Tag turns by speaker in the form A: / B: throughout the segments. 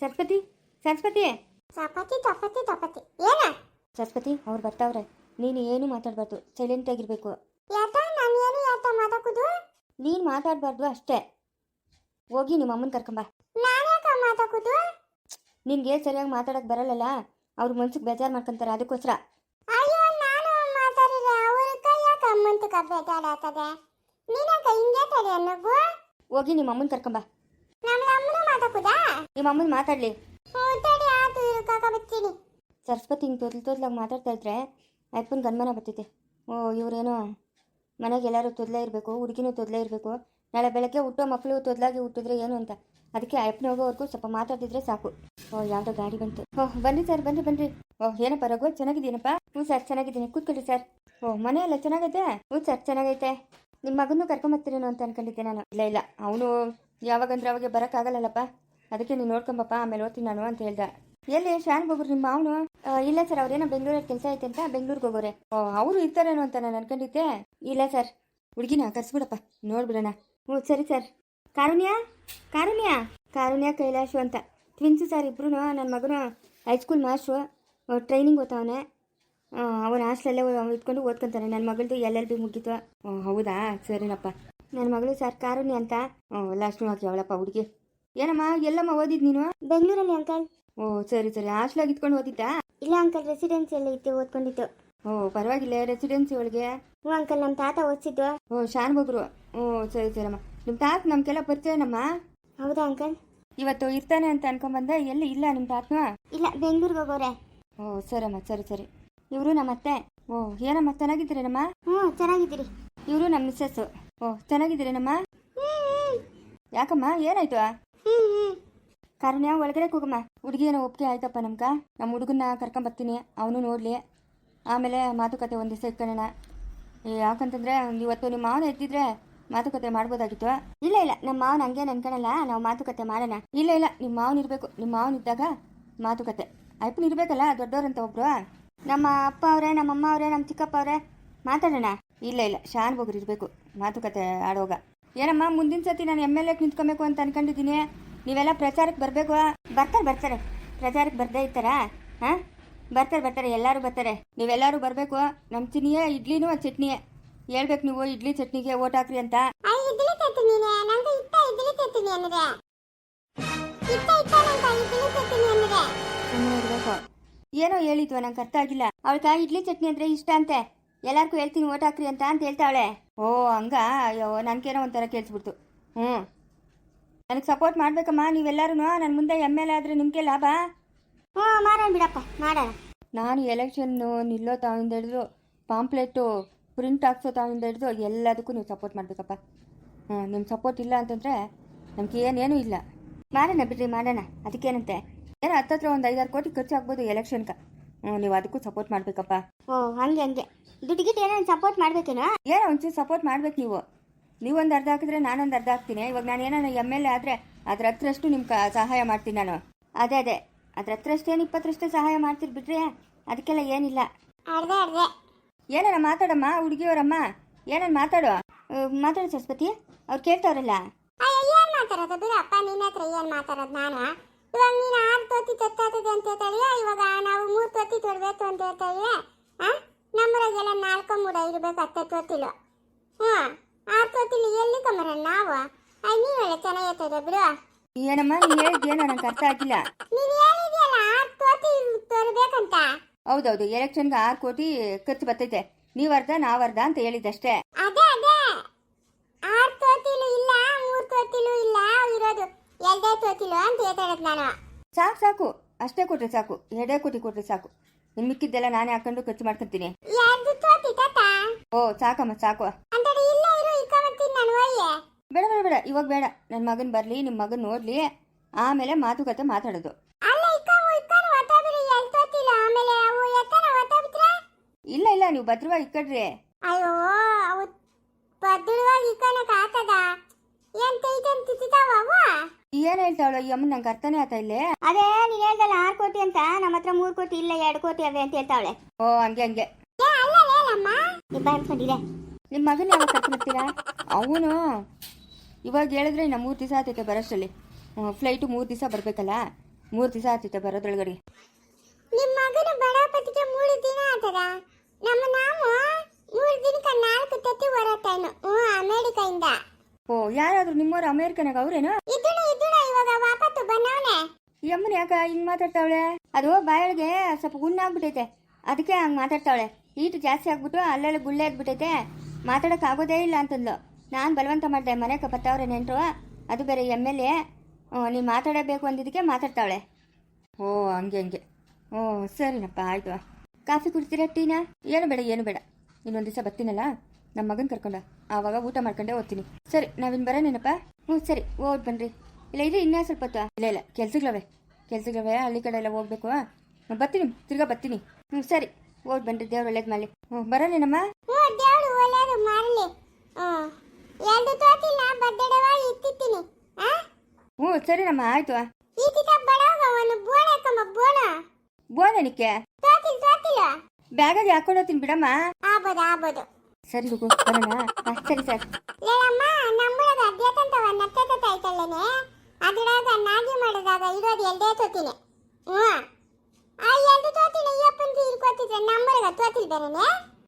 A: ಸರಸ್ವತಿ ಸರಸ್ವತಿ.
B: ಚಪಾತಿ ಚಪಾತಿ ಚಪಾತಿ ಏನ?
A: ಸರಸ್ವತಿ ಅವ್ರು ಬರ್ತಾವ್ರೆ. ನೀನು ಏನು ಮಾತಾಡಬಾರ್ದು. ಸೈಲೆಂಟ್ ಆಗಿರ್ಬೇಕು.
B: ಯಾತ ನಾನು ಏನು ಯಾತ ಮಾತಾಕುದು
A: ನೀನು ಮಾತಾಡಬಾರ್ದು ಅಷ್ಟೇ. ಹೋಗಿ ನಿಮ್ಮ ಅಮ್ಮನ ಕರ್ಕೊಂಬ.
B: ನಾನು ಯಾಕ ಮಾತಾಕುದು
A: ನಿನಗೆ ಸರಿಯಾಗಿ ಮಾತಾಡಕ್ಕೆ ಬರಲ್ಲಲ್ಲ? ಅವ್ರ ಮನ್ಸಿಗೆ ಬೇಜಾರು ಮಾಡ್ಕೊಂತಾರೆ ಅದಕ್ಕೋಸ್ಕರ.
B: ಅಯ್ಯೋ ನಾನು ಮಾತಾಡಿದ್ರೆ ಅವ್ರ ಕೈ ಯಾಕ ಅಮ್ಮಂತ ಬೇಜಾರಾಗ್ತದೆ ನೀನಕ್ಕ ಹಿಂಗೆ ತಡೆ
A: ಹೋಗಿ ನಿಮ್ಮ ಅಮ್ಮನ ಕರ್ಕೊಂಬ.
B: ನಮ್ಮ ಅಮ್ಮನ ಮಾತಾಕುದಾ
A: ನಿಮ್ಮ ಅಮ್ಮನ ಮಾತಾಡಲಿ.
B: ತಡಿ ಆತು ಕಾಕ
A: ಸರಸ್ವತಿ ಹಿಂಗೆ ತೊದ್ಲು ತೊದ್ಲಾಗಿ ಮಾತಾಡ್ತಾ ಇದ್ರೆ ಅಪ್ಪನ ಗನ್ಮನ ಬರ್ತೈತೆ. ಓ ಇವರೇನೋ? ಮನೆಗೆ ಎಲ್ಲರೂ ತೊದಲೇ ಇರಬೇಕು ಹುಡುಗಿನೂ ತೊದಲೇ ಇರಬೇಕು. ನಾಳೆ ಬೆಳಗ್ಗೆ ಹುಟ್ಟೋ ಮಕ್ಕಳು ತೊದಲಾಗಿ ಹುಟ್ಟಿದ್ರೆ ಏನು ಅಂತ. ಅದಕ್ಕೆ ಅಪ್ಪನ ಹೋಗೋವರೆಗೂ ಸ್ವಲ್ಪ ಮಾತಾಡಿದ್ರೆ ಸಾಕು. ಓ ಯಾವುದೋ ಗಾಡಿ ಬಂತು. ಓಹ್ ಬನ್ನಿ ಸರ್ ಬನ್ನಿ ಬನ್ನಿ. ಓಹ್ ಏನಪ್ಪ ರಘು ಚೆನ್ನಾಗಿದ್ದೀನಪ್ಪ? ಹ್ಞೂ ಸರ್ ಚೆನ್ನಾಗಿದ್ದೀನಿ. ಕೂತ್ಕೊಳ್ಳಿ ಸರ್. ಓ ಮನೆ ಎಲ್ಲ ಚೆನ್ನಾಗೈತೆ? ಹ್ಞೂ ಸರ್ ಚೆನ್ನಾಗೈತೆ. ನಿಮ್ಮ ಮಗನೂ ಕರ್ಕೊಂಬರ್ತೀರೇನೋ ಅಂತ ಅನ್ಕೊಂಡಿದ್ದೆ ನಾನು. ಇಲ್ಲ ಇಲ್ಲ ಅವನು ಯಾವಾಗಂದ್ರೆ ಅವಾಗೆ ಬರೋಕ್ಕಾಗಲ್ಲಲ್ಲಪ್ಪ. ಅದಕ್ಕೆ ನೀನು ನೋಡ್ಕೊಂಬಪ್ಪ, ಆಮೇಲೆ ಓದ್ತೀನಿ ನಾನು ಅಂತ ಹೇಳ್ದೆ. ಎಲ್ಲಿ ಶಾನ್ ಹೋಗ್ರು ನಿಮ್ಮ ಅವನು? ಇಲ್ಲ ಸರ್, ಅವ್ರೇನೋ ಬೆಂಗಳೂರಲ್ಲಿ ಕೆಲಸ ಐತೆ ಅಂತ ಬೆಂಗಳೂರಿಗೆ ಹೋಗೋರೆ. ಅವರು ಇರ್ತಾರೇನೋ ಅಂತ ನಾನು ಅನ್ಕೊಂಡಿದ್ದೆ. ಇಲ್ಲ ಸರ್, ಹುಡುಗಿನ ಕರ್ಸ್ಬಿಡಪ್ಪ, ನೋಡ್ಬಿಡೋಣ. ಹ್ಞೂ, ಸರಿ ಸರ್. ಕಾರುಣ್ಯ? ಕಾರುಣ್ಯ? ಕಾರುಣ್ಯ ಕೈಲಾಶು ಅಂತ. ಟ್ವಿನ್ಸು ಸರ್ ಇಬ್ರು ನನ್ನ ಮಗನು ಹೈಸ್ಕೂಲ್ ಮಾಸ್ಟ್ರು ಟ್ರೈನಿಂಗ್ ಓದ್ತಾವನೆ. ಅವನ ಹಾಸ್ಟೆಲ್ಲೇ ಇಟ್ಕೊಂಡು ಓದ್ಕೊಂತಾನೆ. ನನ್ನ ಮಗಳದು ಎಲ್ ಎಲ್ ಬಿ ಮುಗೀತು. ಹೌದಾ? ಸರಿನಪ್ಪ. ನನ್ನ ಮಗಳು ಸರ್ ಕಾರುಣ್ಯ ಅಂತ. ಹ್ಞೂ ಲಕ್ಷ್ಮಿ ಹಾಕಿ ಅವಳಪ್ಪ ಹುಡುಗಿ. ಏನಮ್ಮ ಎಲ್ಲಮ್ಮ ಓದಿದ್ ನೀನು?
B: ಬೆಂಗಳೂರಲ್ಲಿ ಅಂಕಲ್.
A: ಓ ಸರಿ ಸರಿ. ಹಾಸ್ಟೆಲ್ ಇಟ್ಕೊಂಡು ಓದಿದ್ದಾ?
B: ಇಲ್ಲ ಅಂಕಲ್ ರೆಸಿಡೆನ್ಸಿಯಲ್ಲಿ ಇತ್ತು ಓದ್ಕೊಂಡಿತ್ತು
A: ಓ ಪರವಾಗಿಲ್ಲ ರೆಸಿಡೆನ್ಸಿ ಒಳಗೆ
B: ಹ್ಞೂ ಅಂಕಲ್ ನಮ್ಮ ತಾತ ಓದಿಸಿದ್ದು.
A: ಓ ಶಾನ್ ಬೊಬ್ರು ಓ ಸರಿ ಸರಿಮ್ಮ ನಿಮ್ಮ ತಾತ ನಮ್ಗೆಲ್ಲ ಪರಿಚಯನಮ್ಮ?
B: ಹೌದಾ ಅಂಕಲ್?
A: ಇವತ್ತು ಇರ್ತಾನೆ ಅಂತ ಅನ್ಕೊಂಬಂದೆ ಎಲ್ಲಿ ಇಲ್ಲ ನಿಮ್ಮ ತಾತನ?
B: ಇಲ್ಲ ಬೆಂಗಳೂರಿಗೆ ಹೋಗೋರೆ.
A: ಓ ಸರಮ್ಮ ಸರಿ ಸರಿ. ಇವರು ನಮ್ಮ ಅತ್ತೆ ಓ ಏನಮ್ಮ ಚೆನ್ನಾಗಿದ್ದೀರೇನಮ್ಮ?
B: ಹ್ಞೂ ಚೆನ್ನಾಗಿದ್ದೀರಿ.
A: ಇವರು ನಮ್ಮ ಮಿಸ್ಸಸ್ಸು. ಓ ಚೆನ್ನಾಗಿದ್ದೀರೇನಮ್ಮ ಯಾಕಮ್ಮ, ಏನಾಯ್ತು? ಕಾರಣ ಒಳಗಡೆ ಹೋಗಮ್ಮ ಹುಡುಗಿ ಏನೋ ಒಪ್ಪಿಗೆ ಆಯ್ತಪ್ಪ ನಮ್ಗ. ನಮ್ಮ ಹುಡುಗನ್ನ ಕರ್ಕೊಂಬರ್ತೀನಿ. ಅವನು ನೋಡಲಿ. ಆಮೇಲೆ ಮಾತುಕತೆ ಒಂದು ದಿವಸ ಇಟ್ಕೊಳ್ಳೋಣ. ಯಾಕಂತಂದ್ರೆ, ಇವತ್ತು ನಿಮ್ಮ ಮಾವನ ಎದ್ದಿದ್ರೆ ಮಾತುಕತೆ ಮಾಡ್ಬೋದಾಗಿತ್ತು. ಇಲ್ಲ ಇಲ್ಲ, ನಮ್ಮ ಮಾವನ ಹಂಗೆ ಅನ್ಕೊಳಲ್ಲ ನಾವು ಮಾತುಕತೆ ಮಾಡೋಣ. ಇಲ್ಲ ಇಲ್ಲ ನಿಮ್ಮ ಮಾವನ ಇರಬೇಕು. ನಿಮ್ಮ ಮಾವನ ಇದ್ದಾಗ ಮಾತುಕತೆ. ಅಯ್ಯಪ್ಪನ ಇರಬೇಕಲ್ಲ, ದೊಡ್ಡವ್ರಂತ ಒಬ್ರು. ನಮ್ಮ ಅಪ್ಪ ಅವರೇ, ನಮ್ಮ ಅಮ್ಮ ಅವರೇ, ನಮ್ಮ ಚಿಕ್ಕಪ್ಪ ಅವರೇ, ಮಾತಾಡೋಣ. ಇಲ್ಲ ಇಲ್ಲ, ಶಾನ್ ಇರಬೇಕು. ಮಾತುಕತೆ ಆಡೋಗ. ಏನಮ್ಮ ಮುಂದಿನ ಸತಿ ನಾನು ಎಂ ಎಲ್ ಎ ನಿಂತ್ಕೊಬೇಕು ಅಂತ ಅನ್ಕೊಂಡಿದ್ದೀನಿ. ನೀವೆಲ್ಲ ಪ್ರಚಾರಕ್ಕೆ ಬರಬೇಕು ಬರ್ತಾರೆ ಬರ್ತಾರೆ. ಪ್ರಚಾರಕ್ಕೆ ಬರ್ದೇ ಇರ್ತಾರಾ? ಹಾಂ ಬರ್ತಾರೆ ಬರ್ತಾರೆ ಎಲ್ಲರೂ ಬರ್ತಾರೆ. ನೀವೆಲ್ಲರೂ ಬರಬೇಕು ನಮ್ಮ ಚಿನಿಯೇ ಇಡ್ಲಿನೂ ಚಟ್ನಿಯೇ. ಹೇಳ್ಬೇಕು ನೀವು ಇಡ್ಲಿ ಚಟ್ನಿಗೆ ಓಟ್ ಹಾಕ್ರಿ ಅಂತ. ಏನೋ ಹೇಳಿದ್ವ ನಂಗೆ ಅರ್ಥ ಆಗಿಲ್ಲ. ಅವಳ್ಕ ಇಡ್ಲಿ ಚಟ್ನಿ ಅಂದ್ರೆ ಇಷ್ಟ ಅಂತೆ. ಎಲ್ಲಾರ್ಗೂ ಹೇಳ್ತೀನಿ ಓಟ್ ಹಾಕ್ರಿ ಅಂತ ಅಂತ ಹೇಳ್ತಾವಳೆ. ಓ ಹಂಗ? ಅಯ್ಯೋ ನನಗೇನೋ ಒಂಥರ ಕೇಳಿಸ್ಬಿಡ್ತು. ಹ್ಞೂ. ನನಗೆ ಸಪೋರ್ಟ್ ಮಾಡ್ಬೇಕಮ್ಮ ನೀವೆಲ್ಲರೂ ನನ್ನ ಮುಂದೆ ಎಂ ಎಲ್ ಆದರೆ ನಿಮಗೆ ಲಾಭ?
B: ಹ್ಞೂ ಮಾಡೋಣ ಬಿಡಪ್ಪ ಮಾಡೋಣ.
A: ನಾನು ಎಲೆಕ್ಷನ್ನು ನಿಲ್ಲೋ ತಾವಿಂದ ಹಿಡಿದು ಪಾಂಪ್ಲೆಟ್ಟು ಪ್ರಿಂಟ್ ಹಾಕ್ಸೋ ತಾವಿಂದ ಹಿಡಿದು ಎಲ್ಲದಕ್ಕೂ ನೀವು ಸಪೋರ್ಟ್ ಮಾಡಬೇಕಪ್ಪ. ಹ್ಞೂ ನಿಮ್ಮ ಸಪೋರ್ಟ್ ಇಲ್ಲ ಅಂತಂದರೆ ನಮ್ಗೆ ಏನೇನೂ ಇಲ್ಲ. ಮಾಡೋಣ ಬಿಡ್ರಿ ಮಾಡೋಣ. ಅದಕ್ಕೇನಂತೆ? ಏನೋ ಹತ್ತತ್ರ ಒಂದು ಐದಾರು ಕೋಟಿ ಖರ್ಚು ಆಗ್ಬೋದು ಎಲೆಕ್ಷನ್ಗೆ ನೀವು ಅದಕ್ಕೂ ಸಪೋರ್ಟ್ ಮಾಡಬೇಕಪ್ಪ.
B: ಓ ಹಂಗೆ ಹಂಗೆ. ದುಡ್ಡಿಗಿಟ್ಟು ಏನೇನು ಸಪೋರ್ಟ್ ಮಾಡ್ಬೇಕೇನೋ?
A: ಏನೋ ಒಂಚೂರು ಸಪೋರ್ಟ್ ಮಾಡ್ಬೇಕು ನೀವು. ನೀವೊಂದು ಅರ್ಧ ಹಾಕಿದ್ರೆ ನಾನೊಂದು ಅರ್ಧ ಹಾಕ್ತೀನಿ. ಇವಾಗ ನಾನು ಏನೋ ಎಂ ಎಲ್ ಎ ಆದರೆ ಅದ್ರ ಹತ್ರಷ್ಟು ನಿಮ್ಗೆ ಸಹಾಯ ಮಾಡ್ತೀನಿ ನಾನು. ಅದೇ ಅದೇ. ಅದ್ರ ಹತ್ರಷ್ಟು ಏನು ಇಪ್ಪತ್ತರಷ್ಟು ಸಹಾಯ ಮಾಡ್ತೀರಿ ಬಿಡ್ರಿ. ಅದಕ್ಕೆಲ್ಲ ಏನಿಲ್ಲ.
B: ಅರ್ಧ ಅರ್ಧ.
A: ಏನಾರ ಮಾತಾಡಮ್ಮ ಹುಡುಗಿಯವರಮ್ಮ? ಏನಾರ ಮಾತಾಡು. ಮಾತಾಡು ಸರಸ್ವತಿ. ಅವ್ರು ಕೇಳ್ತಾವ್ರಲ್ಲ.
B: ಅಯ್ಯ ಏನ್ ಮಾತಾಡೋದು? ಬಿಡಪ್ಪ ನಿನ್ನ ಹತ್ರ ಏನ್ ಮಾತಾಡೋದು ನಾನು? ಇವಾಗ ನೀನು ಆರು ತೊತ್ತಿ ತೊತ್ತಾತದೆ ಅಂತ ಹೇಳ್ತಾಳಿಯ ಇವಾಗ ನಾವು ಮೂರು ತೊತ್ತಿ ತೊಡಬೇಕು ಅಂತ ಹೇಳ್ತಾಳಿಯ ಆ? ನಮ್ಮರಾಗೆಲ್ಲ ನಾಲ್ಕು ಮೂರ ಇರಬೇಕು ಹತ್ತೆ ತೊತ್ತಿಲು. ಹ್ಞೂ ಆರು ತೊತ್ತಿಲು ಎಲ್ಲಿ ಕಮರ ನಾವು? ಅಯ್ಯ ನೀವೆಲ್ಲ ಚೆನ್ನಾಗಿರ್ತದೆ ಬಿಡು.
A: ಏನಮ್ಮ ನೀನು ಹೇಳಿದ್ದೇನೋ ನಂಗೆ ಅರ್ಥ ಆಗಿಲ್ಲ.
B: ನೀನು ಹೇಳಿದ್ಯಲ್ಲ ಆರು ತೊತ್ತಿ ತೋರ್ಬೇಕಂತ
A: ಹೌದೌದು ಎಲೆಕ್ಷನ್ಗೆ ಆರು ಕೋಟಿ ಖರ್ಚು ಬರ್ತೈತೆ. ನೀವು ಅರ್ಧ ನಾವು ಅರ್ಧ ಅಂತ ಹೇಳಿದ್ದಷ್ಟೇ.
B: ಅದೇ ಅದೇ ಆರು ತೋತಿಲು ಇಲ್ಲ ಮೂರು ತೋತಿಲು ಇಲ್ಲ ಇರೋದು ಎರಡೇ ಅಂತ ಹೇಳ್ತಾಳದ್ ನಾನು.
A: ಸಾಕು ಸಾಕು. ಅಷ್ಟೇ ಕೊಟ್ರೆ ಸಾಕು. ಎರಡೇ ಕೋಟಿ ಕೊಟ್ರೆ ಸಾಕು. ನಿಮ್ ಮಿಕ್ಕಿದ್ದೆಲ್ಲ ನಾನೇ ಹಾಕೊಂಡು ಖರ್ಚು ಮಾಡ್ಕೊಂತೀನಿ
B: ಎರಡು ತೋತಿ ತಾತ?
A: ಓ ಸಾಕಮ್ಮ ಸಾಕು.
B: ಇಲ್ಲ ಇರು ನಾನು
A: ಬೇಡ ಬೇಡ ಬೇಡ. ಇವಾಗ ಬೇಡ. ನನ್ನ ಮಗನ್ ಬರಲಿ ನಿಮ್ಮ ಮಗನ್ ನೋಡ್ಲಿ. ಆಮೇಲೆ ಮಾತುಕತೆ ಮಾತಾಡೋದು.
B: ಅಲ್ಲ ಇಕ್ಕವು ಒತ್ತಾಬಿರಿ ಆಮೇಲೆ ಅವು ಎತ್ತನ ಒತ್ತಾಬಿಟ್ರೆ
A: ಇಲ್ಲ ಇಲ್ಲ. ನೀವು ಭದ್ರವಾಗಿ ಇಕ್ಕಡ್ರಿ
B: ಅಯ್ಯೋ ಅವು ಪದ್ದುಳವಾಗಿ ಇಕ್ಕನಕ ಆತದ ಏನ್
A: ಹೇಳ್ತಾವಳು ಯಮ್ಮ ನಂಗೆ ಅರ್ಥನೇ ಆತ ಇಲ್ಲೇ?
B: ಅದೇ ನೀನ್ ಹೇಳ್ದಲ್ಲ ಆರ್ ಕೋಟಿ ಅಂತ ನಮ್ಮ ಹತ್ರ ಮೂರು ಕೋಟಿ ಇಲ್ಲ ಎರಡು ಕೋಟಿ ಅವೆ ಅಂತ ಹೇಳ್ತಾವಳೆ.
A: ಓ ಹಂಗೆ ಹಂಗೆ.
B: ಅನ್ಕೊಂಡಿದೆ
A: ನಿಮ್ಮ ಮಗನ ಯಾವಾಗ ಕರ್ಕೊಂಡ್ಬರ್ತೀರಾ ಅವನು ಇವಾಗ ಹೇಳಿದ್ರೆ ಇನ್ನ ಮೂರು ದಿವಸ ಆತೈತೆ ಬರೋಷ್ಟರಲ್ಲಿ. ಫ್ಲೈಟು ಮೂರು ದಿವಸ ಬರಬೇಕಲ್ಲ? ಮೂರು ದಿವಸ ಆತೈತೆ ಬರೋದ್ರೊಳಗಡೆ.
B: ನಿಮ್ಮ ಮಗನ ಬಡಾಪತಿಗೆ ಮೂರು ದಿನ ಆತದ? ನಮ್ಮ ನಾವು ಮೂರು ದಿನಕ್ಕೆ ನಾಲ್ಕು ತತ್ತಿ ಹೊರಟಾನು ಹ್ಞೂ ಅಮೇರಿಕೆಯಿಂದ
A: ಓ ಯಾರಾದರೂ ನಿಮ್ಮವ್ರು ಅಮೇರಿಕನಾಗ ಅವ್ರೇನು?
B: ಇದ್ದಳು ಇದ್ದಳು ಇವಾಗ ವಾಪತ್ತು ಬಂದವನೆ.
A: ಯಮ್ಮನ ಯಾಕ ಹಿಂಗ್ ಮಾತಾಡ್ತಾವಳೆ? ಅದು ಬಾಯೊಳಗೆ ಸ್ವಲ್ಪ ಗುಣ್ಣಾಗ್ಬಿಟ್ಟೈತೆ ಅದಕ್ಕೆ ಹಂಗೆ ಮಾತಾಡ್ತಾವಳೆ. ಈಟು ಜಾಸ್ತಿ ಆಗ್ಬಿಟ್ಟು ಅಲ್ಲೆಲ್ಲ ಗುಳ್ಳೆ ಆಗ್ಬಿಟ್ಟೈತೆ. ಮಾತಾಡಕ್ ಆಗೋದೇ ಇಲ್ಲ ಅಂತಂದ್ಲು. ನಾನು ಬಲವಂತ ಮಾಡಿದೆ ಮನೆಗೆ ಬರ್ತಾವ್ರೆ ನೆಂಟ್ರು. ಅದು ಬೇರೆ ಎಂ ಎಲ್ ಎ. ನೀನು ಮಾತಾಡಬೇಕು ಅಂದಿದ್ದಕ್ಕೆ ಮಾತಾಡ್ತಾವಳೆ. ಓ ಹಂಗೆ ಹಂಗೆ. ಓ ಸರಿನಪ್ಪ ಆಯಿತು. ಕಾಫಿ ಕುಡ್ತೀರಾ ಟೀನಾ? ಏನು ಬೇಡ ಏನು ಬೇಡ. ಇನ್ನೊಂದು ದಿವಸ ಬರ್ತೀನಲ್ಲ? ನಮ್ಮ ಮಗನ ಕರ್ಕೊಂಡ. ಆವಾಗ ಊಟ ಮಾಡ್ಕೊಂಡೆ ಓದ್ತೀನಿ. ಸರಿ ನಾವಿನ್ ಬರೋನೇನಪ್ಪ ಹ್ಞೂ ಸರಿ ಓದ್ ಬನ್ರಿ. ಇಲ್ಲ ಇದ್ರೆ ಇನ್ನೇ ಸ್ವಲ್ಪ ಹೊತ್ತು. ಇಲ್ಲ ಇಲ್ಲ ಕೆಲ್ಸಗಳವೆ. ಕೆಲ್ಸಗಳವೆ ಹಳ್ಳಿ ಕಡೆ ಎಲ್ಲ ಹೋಗ್ಬೇಕು ಬರ್ತೀನಿ ತಿರ್ಗಾ ಬರ್ತೀನಿ. ಹ್ಞೂ ಸರಿ ಓದ್ ಬನ್ರಿ ದೇವ್ರು ಒಳ್ಳೇದು ಮಾಡಲಿ. ಹ್ಞೂ ಬರೋನೇನಮ್ಮ
B: ಹ್ಞೂ
A: ಸರಿನಮ್ಮ ಆಯಿತು
B: ತೋತಿಲ್ಲ
A: ಬ್ಯಾಗಾಗಿ ಹಾಕೊಂಡು ಹೋಗ್ತೀನಿ ಬಿಡಮ್ಮ.
B: ಆಬೋದು ಆಬೋದು
A: ಸರಿ ಹುಗು ಬರೋಣ ಸರಿ ಸರ್
B: ಲೇಳಮ್ಮ ನಮ್ಮೊಳಗ ಅದ್ಯಾಕಂತವ ನತ್ತತ ಐತಲ್ಲೇನೆ ಅದ್ರಾಗ ನಾಗಿ ಮಾಡಿದಾಗ ಇರೋದು ಎಲ್ದೇ ತೋತಿನಿ. ಹ್ಞೂ. ಆ ಎರಡು ತೋತಿನ ಅಪ್ಪನ ತೀರ್ಕೊತಿದ್ರೆ ನಮ್ಮೊಳಗ ತೋತಿಲ್ ಬೇರೆನೆ?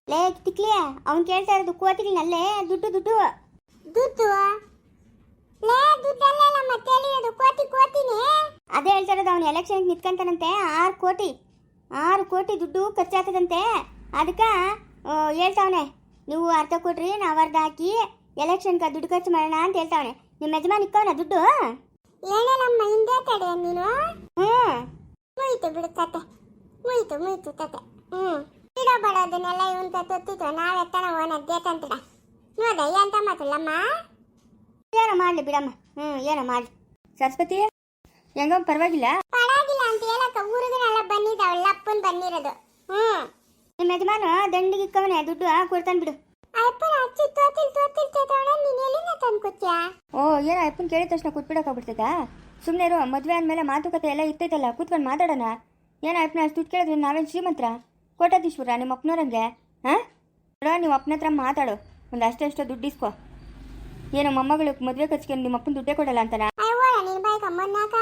C: ಲೇ ತಿಕ್ಲಿ ಅವ್ನು ಕೇಳ್ತಾ ಇರೋದು ಕೋತಿಗಳನ್ನಲ್ಲೇ ದುಡ್ಡು ದುಡ್ಡು.
B: ದುಡ್ಡು? ಲೇ ದುಡ್ಡಲ್ಲ ಮತ್ತೆ ಹೇಳಿರೋದು ಕೋತಿ ಕೋತಿನಿ?
C: ಅದೇ ಹೇಳ್ತಾ ಇರೋದು ಅವ್ನು ಎಲೆಕ್ಷನ್ಗೆ ನಿಂತ್ಕೊಂತಾನಂತೆ ಆರು ಕೋಟಿ. ಆರು ಕೋಟಿ ದುಡ್ಡು ಖರ್ಚಾಗ್ತದಂತೆ. ಅದಕ್ಕೆ ಹೇಳ್ತಾವನೆ ನೀವು ಅರ್ಧ ಕೊಟ್ರಿ ನಾವು ಅರ್ಧ ಹಾಕಿ ಎಲೆಕ್ಷನ್ಗೆ ದುಡ್ಡು ಖರ್ಚು ಮಾಡೋಣ ಅಂತ ಹೇಳ್ತಾವನೆ. ನಿಮ್ಮ ಯಜಮಾನ್ ಇಕ್ಕವನ ದುಡ್ಡು?
B: ಏನಲ್ಲಮ್ಮ ಹಿಂದೆ ತಡೆ ನೀನು?
C: ಹ್ಞೂ
B: ಮುಯ್ತು ಬಿಡು ತತೆ. ಮುಯ್ತು ಮುಯ್ತು ತತೆ. ಹ್ಞೂ ಇಡೋ ಅದನ್ನೆಲ್ಲ ಇವನ್ ತೊತ್ತಿತ್ತು ನಾವೆತ್ತನ ಓನ್ ಅದ್ಯತಂತ್ರ ನೋಡ ಎಂತ ಮಾತಲ್ಲಮ್ಮ
C: ಏನೋ ಮಾಡ್ಲಿ ಬಿಡಮ್ಮ. ಹ್ಞೂ ಏನೋ ಮಾಡ್ಲಿ.
A: ಸರಸ್ವತಿ ಹೆಂಗೋ ಪರವಾಗಿಲ್ಲ?
B: ಪರವಾಗಿಲ್ಲ ಅಂತ ಹೇಳಕ್ಕ ಊರಿಗೆಲ್ಲ ಬಂದಿದ್ದಾವಲ್ಲ ಅಪ್ಪನ್ ಬಂದಿರೋದು. ಹ್ಮ್.
C: ನಿಮ್ಮ ಯಜಮಾನ ದಂಡಿಗೆ ಇಕ್ಕವನೆ ದುಡ್ಡು ಆ, ಕೊಡ್ತಾನೆ ಬಿಡು
B: ಅಪ್ಪನ ಅಚ್ಚಿ ತೋತಿಲ್ ತೋತಿಲ್ ತೋತವಣ ನೀನ್ ಎಲ್ಲಿಂದ ತಂದ್ಕೊತ್ಯಾ
A: ಓ ಏನ ಅಪ್ಪನ ಕೇಳಿದ ತಕ್ಷಣ ಕೂತ್ಬಿಡೋಕ್ಕಾಗ್ಬಿಡ್ತೈತಾ ಸುಮ್ಮನೆ ಇರು ಮದುವೆ ಆದಮೇಲೆ ಮಾತುಕತೆ ಎಲ್ಲ ಇರ್ತೈತಲ್ಲ ಕೂತ್ಕೊಂಡು ಮಾತಾಡೋಣ. ಏನ ಅಪ್ಪನ ಅಷ್ಟು ದುಡ್ಡು ಕೇಳಿದ್ರೆ ನಾವೇನು ಶ್ರೀಮಂತ್ರ? ಕೋಟಾಧೀಶ್ವರ ನಿಮ್ಮ ಅಪ್ಪನವ್ರಂಗೆ? ಹಾಂ? ನೋಡೋ ನಿಮ್ಮ ಅಪ್ಪನ ಹತ್ರ ಮಾತಾಡು. ಒಂದು ಅಷ್ಟೇ ದುಡ್ಡು ಇಸ್ಕೋ. ಏನೋ ಮೊಮ್ಮಗಳು ಮದುವೆ ಖರ್ಚಿಗೆ ನಿಮ್ಮ ಅಪ್ಪನ ದುಡ್ಡೇ ಕೊಡಲ್ಲ ಅಂತನಾ?
B: ಅಯ್ಯೋ ನಿನ್ ಬಾಯ್ಕ ಅಮ್ಮನ್ನಾಕ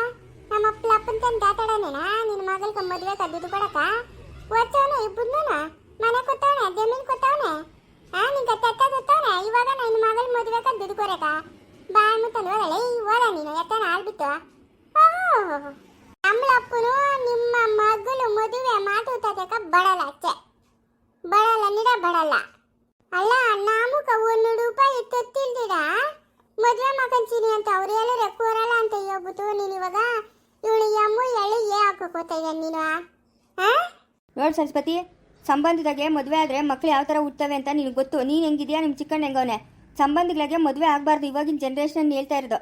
B: ನಮ್ಮ ಅಪ್ಪನ ಅಪ್ಪನ ತಂದು ಮಾತಾಡೋಣ ನಿನ್ ಮಗಲ್ಕ ಮದ್ವೆ ದುಡ್ಡು ಕೊಡಕ? ಒಚ್ಚವನ ಇಬ್ಬರನ್ನ ಮನೆ ಕೊತ್ತವನೆ ಜಮೀನ್ ಕೊತ್ತವನೆ ಆ, ನಿಂಗ ತೆತ್ತ ಗೊತ್ತವನೆ ಇವಾಗ ನಿನ್ ಮಗಲ್ ಮದ್ವೆ ಕದ್ದಿದ್ದು ಕೊರಕ ಬಾಯ್ ಮುತ್ತಂದು ಹೋದಳೆ ಓದ ನೀನು, ಎತ್ತನ ಆಳ್ಬಿಟ್ಟು ಅಮ್ಮಳಪ್ಪನು ನಿಮ್ಮ ಮಗಳು ಮದುವೆ ಮಾತು ತದಕ ಬಡಲ ಅಚ್ಚೆ ಬಡಲ ನಿಡ ಬಡಲ ಅಲ್ಲ, ನಾಮುಕ ಒಂದು ರೂಪಾಯಿ ತೊತ್ತಿಲ್ದಿರ ಮದುವೆ ಮಗಂಚಿನಿ ಅಂತ ಅವ್ರು ಹೇಳಿದ್ರೆ ಕೂರಲ್ಲ ಅಂತ ಹೇಳ್ಬಿಟ್ಟು ನೀನು ಇವಾಗ ಇವಳು ಎಮ್ಮು ಎಳ್ಳು ಏ ಹಾಕೋಕೋತಾ ಇದ್ದ ನೀನು ಆ?
A: ನೋಡು ಸರಸ್ವತಿ ಸಂಬಂಧದಾಗೆ ಮದುವೆ ಆದರೆ ಮಕ್ಳು ಯಾವ ಥರ ಹುಟ್ಟವೆ ಅಂತ ನಿನಗೆ ಗೊತ್ತು. ನೀನು ಹೆಂಗಿದೆಯಾ ನಿಮ್ಮ ಚಿಕ್ಕಣ್ಣ ಹೆಂಗವನೆ? ಸಂಬಂಧಗಳಿಗೆ ಮದುವೆ ಆಗಬಾರ್ದು ಇವಾಗಿನ ಜನ್ರೇಷನ್ ಹೇಳ್ತಾ ಇರೋದು.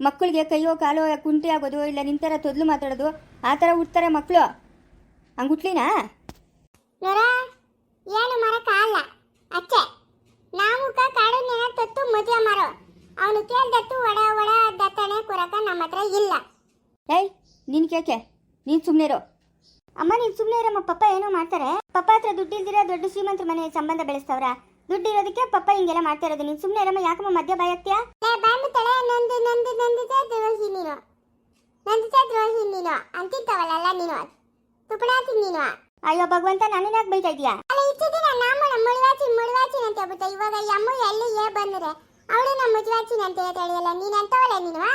A: ಮಕ್ಕಳಿಗೆ ಕೈಯೋ ಕಾಲೋ ಕುಂಟಿ ಆಗೋದು ಇಲ್ಲ ನಿಂತರ ತೊದಲು ಮಾತಾಡೋದು ಆ ಥರ ಹುಡ್ತಾರೆ ಮಕ್ಕಳು ಹಂಗೆ ಹುಟ್ಲಿನಾ?
B: ಏನು ಮರಕ್ಕಾಗಲ್ಲ ಅಚ್ಚೆ. ನಾಮುಕ ಕಾಡುನೆನ ತತ್ತು ಮದುವೆ ಮಾರೋ. ಅವನು ಕೇಳ್ದತ್ತು ಒಡ ಒಡ ದತ್ತನೆ ಕೊರಕ ನಮ್ಮ ಹತ್ರ ಇಲ್ಲ.
A: ಏಯ್ ನೀನು ಕೇಕೆ ನೀನು ಸುಮ್ಮನೆ ಇರೋ.
C: ಅಮ್ಮ ನೀನ್ ಸುಮ್ಮನೆ ಇರಮ್ಮ ಪಪ್ಪ ಏನೋ ಮಾಡ್ತಾರೆ. ಪಪ್ಪ ಹತ್ರ ದುಡ್ಡು ಇಲ್ದಿರ ದೊಡ್ಡ ಶ್ರೀಮಂತ ಮನೆ ಸಂಬಂಧ ಬೆಳೆಸ್ತವ್ರ. ದುಡ್ಡು ಇರೋದಕ್ಕೆ ಪಪ್ಪ ಹಿಂಗೆಲ್ಲ ಮಾಡ್ತಾ ಇರೋದು. ನೀನ್ ಸುಮ್ಮನೆ ಇರಮ್ಮ ಯಾಕಮ್ಮ ಮಧ್ಯ ಬಾಯ್ ಆಗ್ತೀಯಾ?
B: ಲೇ ಬಾಯ್ಮುತ್ತಳೆ ನಂದು ನಂದು ನಂದಿತ ದ್ರೋಹಿ ನೀನು. ನಂದಿತ ದ್ರೋಹಿ ನೀನು. ಅಂತಿತ್ತವಲ್ಲ ನೀನು. ತುಪಣಾತಿ ನೀನು.
C: ಅಯ್ಯೋ ಭಗವಂತ ನನ್ನ ಯಾಕೆ ಬೈತಾ ಇದೀಯಾ
B: ಅಲ್ಲ ಇಷ್ಟು ದಿನ ನಮ್ಮ ಮುಳುವಾಚಿ ಮುಳುವಾಚಿನ ಅಂತ ಹೇಳ್ಬಿಟ್ಟೆ. ಇವಾಗ ಅಮ್ಮ ಎಲ್ಲಿ ಏ ಬಂದ್ರೆ ಅವಳು ನಮ್ಮ ಮುಜುವಾಚಿನ ಅಂತ ಹೇಳಿಯಲ್ಲ ನೀನ್ ಅಂತವಳೆ ನೀನು?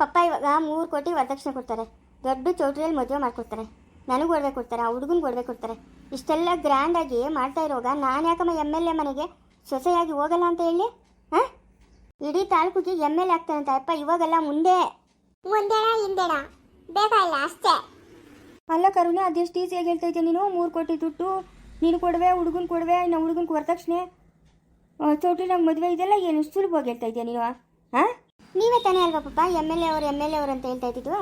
C: ಪಪ್ಪ ಇವಾಗ ಮೂರು ಕೋಟಿ ವರದಕ್ಷಿಣೆ ಕೊಡ್ತಾರೆ. ದೊಡ್ಡ ಚೌಟ್ರಿಯಲ್ಲಿ ಮದುವೆ ಮಾಡ್ಕೊಡ್ತಾರೆ. ನನಗೂ ಒಡವೆ ಕೊಡ್ತಾರೆ ಆ ಹುಡುಗನಿಗೆ ಒಡವೆ ಕೊಡ್ತಾರೆ. ಇಷ್ಟೆಲ್ಲ ಗ್ರ್ಯಾಂಡಾಗಿ ಮಾಡ್ತಾ ಇರುವಾಗ ನಾನು ಯಾಕಮ್ಮ ಎಂ ಎಲ್ ಎ ಮನೆಗೆ ಸೊಸೆಯಾಗಿ ಹೋಗಲ್ಲ ಅಂತ ಹೇಳಿ ಹಾಂ? ಇಡೀ ತಾಲೂಕಿಗೆ ಎಂ ಎಲ್ ಎ ಆಗ್ತಾನಂತ ಅಪ್ಪ ಇವಾಗೆಲ್ಲ ಮುಂದೆ.
B: ಮುಂದೆಣ ಹಿಂದೆಣ ಬೇಕಾಗಿಲ್ಲ ಅಷ್ಟೇ.
A: ಅಲ್ಲ ಕರುಣೆ ಅದೆಷ್ಟು ಈಸಿಯಾಗಿ ಹೇಳ್ತಾ ಇದ್ದೆ ನೀನು? ಮೂರು ಕೋಟಿ ದುಡ್ಡು ನೀನು ಕೊಡುವೆ ಹುಡುಗನ ಕೊಡುವೆ ಇನ್ನು ಹುಡುಗನ ವರದಕ್ಷಿಣೆ. ಚೌಟ್ರಿ ನಂಗೆ ಮದುವೆ ಇದೆಲ್ಲ ಏನು ಸುಲಭವಾಗಿ ಹೇಳ್ತಾ ಇದೆಯಾ ನೀನು? ಹಾಂ?
C: ನೀವೇ ತಾನೇ ಅಲ್ವಾ ಪಪ್ಪ ಎಂ ಎಲ್ ಎ ಅವರು ಎಂ ಎಲ್ ಎ ಅವರು ಅಂತ ಹೇಳ್ತಾ ಇದ್ದಿದ್ದು?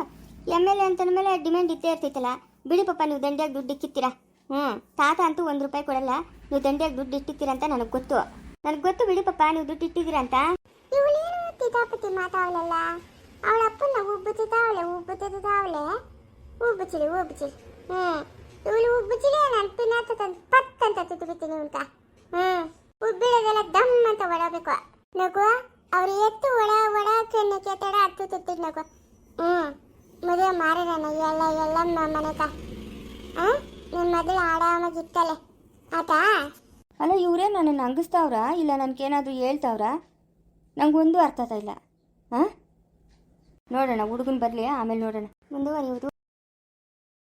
C: ಎಂ ಎಲ್ ಎ ಅಂತಂದ್ಮೇಲೆ ಡಿಮ್ಯಾಂಡ್ ಇದ್ದೇ ಇರ್ತೈತಲ್ಲ ಬಿಡಿ ಪಪ್ಪ ನೀವು ದಂಡಿಯಾಗಿ ದುಡ್ಡು ಇಕ್ಕಿತ್ತೀರಾ? ಹ್ಞೂ ತಾತ ಅಂತೂ ಒಂದು ರೂಪಾಯಿ ಕೊಡಲ್ಲ. ನೀವು ದಂಡಿಯಾಗಿ ದುಡ್ಡು ಇಟ್ಟಿರ್ತೀರ ಅಂತ ನನಗೆ ಗೊತ್ತು. ನನಗೆ ಗೊತ್ತು ಬಿಡಿ ಪಪ್ಪ ನೀವು ದುಡ್ಡು ಇಟ್ಟಿದ್ದೀರಾ ಅಂತ?
B: ಇವಳೇನು ತಿತಾಪತಿ ಮಾತಾವಳಲ್ಲ ಅವಳ ಅಪ್ಪನ ಉಬ್ಬುತ್ತಿದ್ದಾವಳೆ ಉಬ್ಬುತ್ತಿದ್ದಾವಳೆ ಉಬ್ಬುಚಿಲಿ ಉಬ್ಬುಚಿಲಿ. ಹ್ಞೂ ಇವಳು ಉಬ್ಬುಚಿಲಿ ನಾನು ಪಿನ್ನಾತ ತಂದು ಪತ್ ಅಂತ ತುತ್ತು ಬಿತ್ತೀನಿ ಅಂತ ಹ್ಮ್ ಉಬ್ಬಿಳೋದೆಲ್ಲ ದಮ್ ಅಂತ ಒಡಬೇಕು. ನಗು ಅವ್ರು ಎತ್ತು ಒಡ ಒಡ ಕೆನ್ನೆ ಕೆತ್ತಡ ಹತ್ತು ತುತ್ತಿದ್ ನಗು ಹ್ಮ್ ಮದುವೆ ಮಾರೋಣ ಎಲ್ಲ ಎಲ್ಲ ಮನೆಕ ಆ? ನಿಮ್ಮ ಮದುವೆ ಆರಾಮಾಗಿತ್ತಲೆ ಆತಾ
A: ಅಲ್ಲ ಇವರೇ ನನ್ನನ್ನು ಅಂಗಿಸ್ತಾವ್ರಾ? ಇಲ್ಲ ನನಗೇನಾದರೂ ಹೇಳ್ತಾವ್ರ? ನಂಗೊಂದು ಅರ್ಥ ಇಲ್ಲ. ಹಾಂ ನೋಡೋಣ ಹುಡುಗನ ಬರಲಿ ಆಮೇಲೆ ನೋಡೋಣ.
C: ಮುಂದುವರಿಯುವುದು.